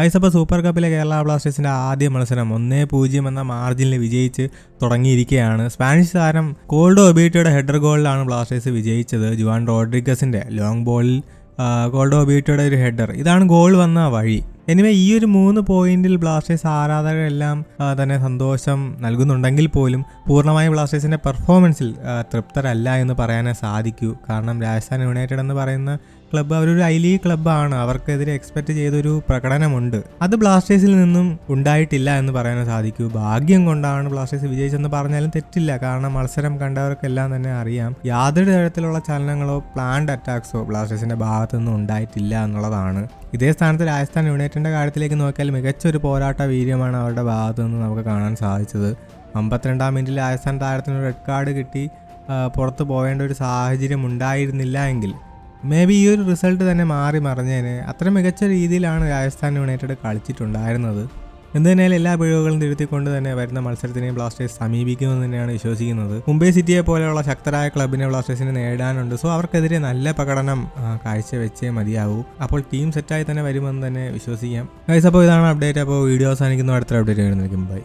Guys super കപ്പിലെ Kerala ബ്ലാസ്റ്റേഴ്സിന്റെ ആദ്യ മത്സരം ഒന്നേ പൂജ്യം എന്ന മാർജിനിൽ വിജയിച്ച് തുടങ്ങിയിരിക്കുകയാണ്. സ്പാനിഷ് താരം കോൾഡോ ഒബീറ്റയുടെ ഹെഡർ ഗോളിലാണ് ബ്ലാസ്റ്റേഴ്സ് വിജയിച്ചത്. ജുവാൻ റോഡ്രിഗസിന്റെ ലോങ് ബോളിൽ കോൾഡോ ഒബീറ്റയുടെ ഒരു ഹെഡർ ഇതാണ് ഗോൾ വന്ന വഴി. എനിവേ ഈ ഒരു മൂന്ന് പോയിന്റിൽ ബ്ലാസ്റ്റേഴ്സ് ആരാധകരെല്ലാം തന്നെ സന്തോഷം നൽകുന്നുണ്ടെങ്കിൽ പോലും പൂർണമായും ബ്ലാസ്റ്റേഴ്സിന്റെ പെർഫോമൻസിൽ തൃപ്തരല്ല എന്ന് പറയാനേ സാധിക്കൂ. കാരണം രാജസ്ഥാൻ യുണൈറ്റഡ് എന്ന് പറയുന്ന ക്ലബ്ബ് അവരൊരു ഐ ലീഗ് ക്ലബ്ബാണ്. അവർക്കെതിരെ എക്സ്പെക്ട് ചെയ്തൊരു പ്രകടനമുണ്ട്. അത് ബ്ലാസ്റ്റേഴ്സിൽ നിന്നും ഉണ്ടായിട്ടില്ല എന്ന് പറയാനേ സാധിക്കൂ. ഭാഗ്യം കൊണ്ടാണ് ബ്ലാസ്റ്റേഴ്സ് വിജയിച്ചെന്ന് പറഞ്ഞാലും തെറ്റില്ല. കാരണം മത്സരം കണ്ടവർക്കെല്ലാം തന്നെ അറിയാം. യാതൊരു തരത്തിലുള്ള ചലനങ്ങളോ പ്ലാൻഡ് അറ്റാക്സോ ബ്ലാസ്റ്റേഴ്സിന്റെ ഭാഗത്തു നിന്നും ഉണ്ടായിട്ടില്ല എന്നുള്ളതാണ്. ഇതേ സ്ഥാനത്ത് രാജസ്ഥാൻ യുണൈറ്റഡിന്റെ കാര്യത്തിലേക്ക് നോക്കിയാൽ മികച്ച ഒരു പോരാട്ട വീര്യമാണ് അവരുടെ ഭാഗത്തു നിന്ന് നമുക്ക് കാണാൻ സാധിച്ചത്. അമ്പത്തിരണ്ടാം മിനിറ്റിൽ രാജസ്ഥാൻ താരത്തിന് റെഡ് കാർഡ് കിട്ടി. പുറത്ത് പോകേണ്ട ഒരു സാഹചര്യം ഉണ്ടായിരുന്നില്ല എങ്കിൽ മേ ബി ഈ ഒരു റിസൾട്ട് തന്നെ മാറി മറിഞ്ഞേനെ. അത്ര മികച്ച രീതിയിലാണ് രാജസ്ഥാൻ യുണൈറ്റഡ് കളിച്ചിട്ടുണ്ടായിരുന്നത്. എന്ത് തന്നെയാലും എല്ലാ പിഴവുകളും തിരുത്തിക്കൊണ്ട് തന്നെ വരുന്ന മത്സരത്തിനെയും ബ്ലാസ്റ്റേഴ്സ് സമീപിക്കുമെന്ന് തന്നെയാണ് വിശ്വസിക്കുന്നത്. മുംബൈ സിറ്റിയെ പോലെയുള്ള ശക്തരായ ക്ലബിനെ ബ്ലാസ്റ്റേഴ്സിന് നേടാനുണ്ട് സോ അവർക്കെതിരെ നല്ല പ്രകടനം കാഴ്ചവെച്ചേ മതിയാവൂ. അപ്പോൾ ടീം സെറ്റായി തന്നെ വരുമെന്ന് തന്നെ വിശ്വസിക്കാം. ഗൈസ് അപ്പോൾ ഇതാണ് അപ്ഡേറ്റ് അപ്പോൾ വീഡിയോ അവസാനിക്കുന്നു. അടുത്ത അപ്ഡേറ്റ് വരുന്നതായിരിക്കും. ബൈ